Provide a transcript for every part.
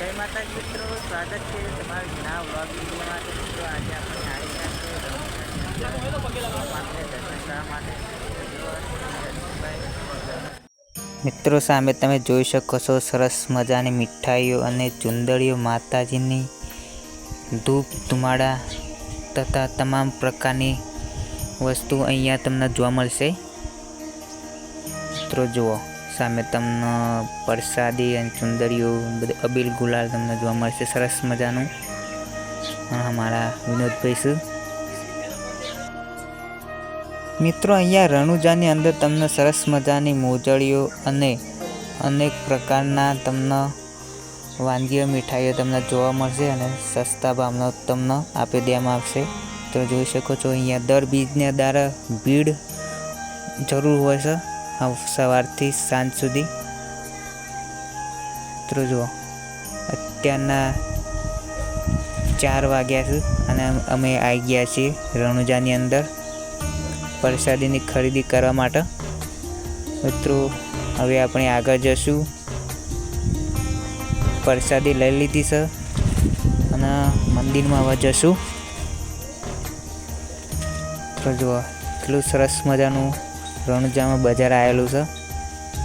જય માતાજી મિત્રો, સ્વાગત છે તમારું ઘણા વ્લોગ વિડીયોમાં તો મિત્રો, આજે આપણે આવી ગયા મિત્રો, સામે તમે જોઈ શકો છો સરસ મજાની મીઠાઈઓ અને ચુંદડીઓ માતાજીની ધૂપ, ધુમાડા તથા તમામ પ્રકારની વસ્તુ અહીંયા તમને જોવા મળશે. મિત્રો, જુઓ. સામે તમને પ્રસાદી અને ચુંદડીઓ બધું અબીલ ગુલાલ તમને જોવા મળશે. સરસ મજાનું. અમારા વિનોદભાઈ શું મિત્રો, અહીંયા રણુજાની અંદર તમને સરસ મજાની મોજડીઓ અને અનેક પ્રકારના તમને વાનગીઓ, મીઠાઈઓ તમને જોવા મળશે અને સસ્તા ભાવનો તમને આપી દેવામાં આવશે. તો જોઈ શકો છો, અહીંયા દર બીજને દ્વારા ભીડ જરૂર હોય છે. સવારથી સાંજ સુધી. મિત્રો જુઓ, અત્યારના ચાર વાગ્યા છે અને અમે આવી ગયા છીએ રણુજાની અંદર પ્રસાદીની ખરીદી કરવા માટે. મિત્રો, હવે આપણે આગળ જશું. પ્રસાદી લઈ લીધી છે અને મંદિરમાં હવે જશું. તો જુઓ એટલું સરસ મજાનું રણુજામાં બજાર આવેલું છે.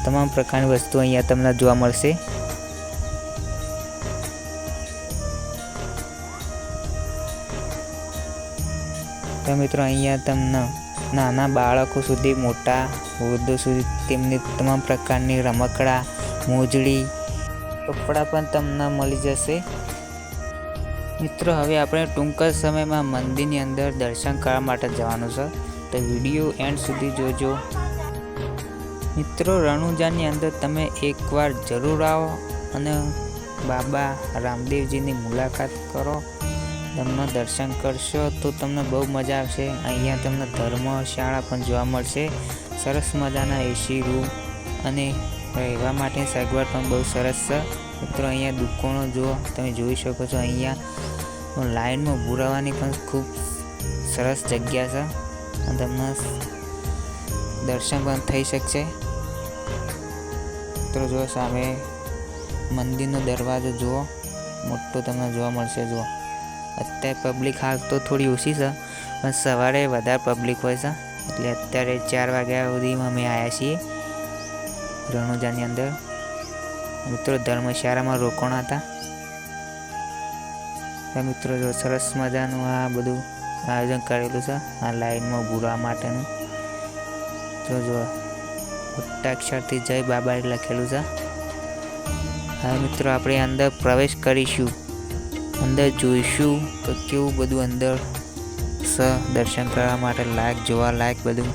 તમામ પ્રકારની વસ્તુ અહીંયા તમને જોવા મળશે. તો મિત્રો, અહીંયા તમને નાના બાળકો સુધી, મોટા વૃદ્ધો સુધી, તેમની તમામ પ્રકારની રમકડા, મોજડી, કપડાં પણ તમને મળી જશે. મિત્રો, હવે આપણે ટૂંક જ સમયમાં મંદિરની અંદર દર્શન કરવા માટે જવાનું છે. વીડિયો એન્ડ સુધી જોજો. મિત્રો, રણુજાની અંદર તમે એકવાર જરૂર આવો અને બાબા રામદેવજીની મુલાકાત કરો. તમને દર્શન કરશો તો તમને બહુ મજા આવશે. અહીંયા તમને ધર્મશાળા પણ જોવા મળશે. સરસ મજાના એસી રૂમ અને રહેવા માટેની સગવડ પણ બહુ સરસ છે. મિત્રો, અહીંયા દુકાનો જુઓ, તમે જોઈ શકો છો અહીંયા. લાઈનમાં ભૂરાવાની પણ ખૂબ સરસ જગ્યા છે. તમને દર્શન પણ થઈ શકશે. મિત્રો જુઓ સામે મંદિરનો દરવાજો જુઓ, મોટો તમને જોવા મળશે, જુઓ. અત્યારે પબ્લિક હાલ તો થોડી ઓછી છે, પણ સવારે વધારે પબ્લિક હોય છે. એટલે અત્યારે ચાર વાગ્યા સુધીમાં અમે આવ્યા છીએ રણુજાની અંદર. મિત્રો, ધર્મશાળામાં રોકાણ હતા. મિત્રો, જો સરસ મજાનું આ બધું આયોજન કરેલું છે. આ લાઈનમાં ભૂરવા માટેનું. જો જો મોટાક્ષરથી જય બાબા લખેલું છે. હવે મિત્રો, આપણે અંદર પ્રવેશ કરીશું. અંદર જોઈશું તો કેવું બધું અંદર સ દર્શન કરવા માટે લાયક જોવા લાયક બધું.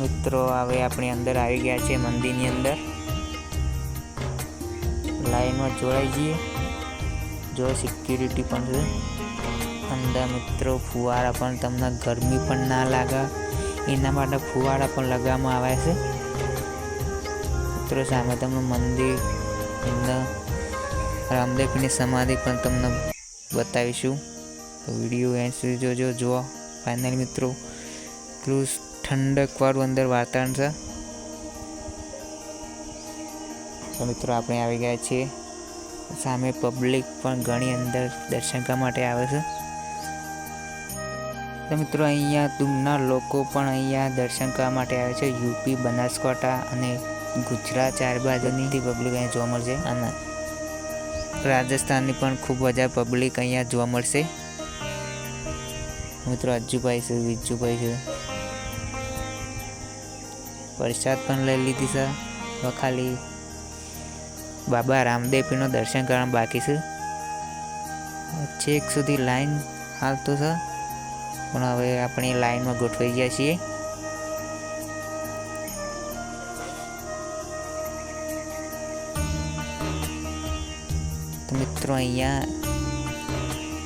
મિત્રો, હવે આપણે અંદર આવી ગયા છે મંદિરની અંદર. લાઈનમાં જોડાઈ જઈએ. જો સિક્યુરિટી પણ છે. અંદર મિત્રો, ફુવારા પણ તમને ગરમી પણ ના લાગે. એના માટે ફુવારા પણ લગાવવામાં આવે છે. મિત્રો, સામે તમને મંદિર અંદર રામદેવની સમાધિ પણ તમને બતાવીશું. વીડિયો એન્ડ સુધી જોજો. જો ફાઇનલ મિત્રો. એટલું ઠંડકવાળું અંદર વાતાવરણ છે. તો મિત્રો આપણે આવી ગયા છીએ. સામે પબ્લિક પણ ઘણી અંદર દર્શન કરવા માટે આવે છે. તો મિત્રો અહીંયા દૂરના લોકો પણ અહીંયા દર્શન કરવા માટે આવે છે. યુપી, બનાસકાંઠા અને ગુજરાત ચાર બાજુની પબ્લિક અહીંયા જોવા મળશે. અને રાજસ્થાનની પણ ખૂબ બધા પબ્લિક અહીંયા જોવા મળશે. મિત્રો અજ્જુભાઈ છે વિજ્જુભાઈ છે. પ્રસાદ પણ લઈ લીધી છે, વખાલી. ખાલી બાબા રામદેવપીનો દર્શન કરવાનું બાકી છે. છેક સુધી લાઈન હાલતો છે. પણ હવે આપણે લાઈનમાં ગોઠવાઈ ગયા છીએ. મિત્રો અહીંયા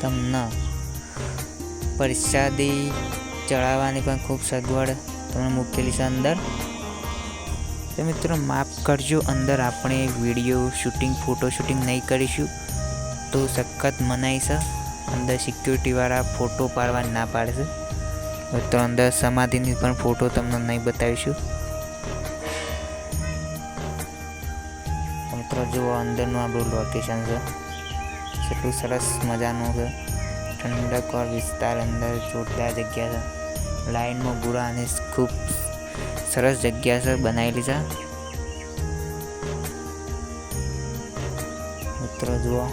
તમને પ્રસાદી ચડાવવાની પણ ખૂબ સગવડ તમને મૂકેલી છે અંદર. તો મિત્રો માફ કરજો, અંદર આપણે વીડિયો શૂટિંગ ફોટો શૂટિંગ નહીં કરીશું. તો સખત મનાઈ છે. અંદર સિક્યુરિટીવાળા ફોટો પાડવા ના પાડશે તો અંદર સમાધિની પણ ફોટો તમને નહીં બતાવીશું. મિત્રો જુઓ, અંદરનું આપણું લોકેશન છે. કેટલું સરસ મજાનું છે. ઠંડકવાળ વિસ્તાર અંદર જોરદાર જગ્યા છે. લાઈનમાં બુરા અને ખૂબ સરસ જગ્યા છે, બનાવેલી છે. મિત્રો, જુઓ.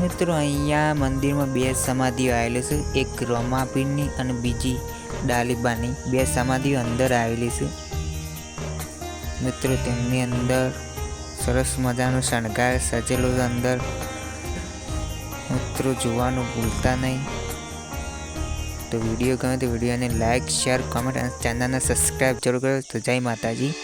મિત્રો, અહીંયા મંદિરમાં બે સમાધિઓ આવેલી છે. એક રોમાપીરની અને બીજી ડાલીબાની. બે સમાધિઓ અંદર આવેલી છે. મિત્રો, તેમની અંદર સરસ મજાનો શણગાર સજેલો અંદર. મિત્રો, જોવાનું ભૂલતા નહીં. તો વીડિયો ગમે તો વિડીયોને લાઈક, શેર કોમેન્ટ અને ચેનલને સબસ્ક્રાઈબ જરૂર કરો તો જય માતાજી.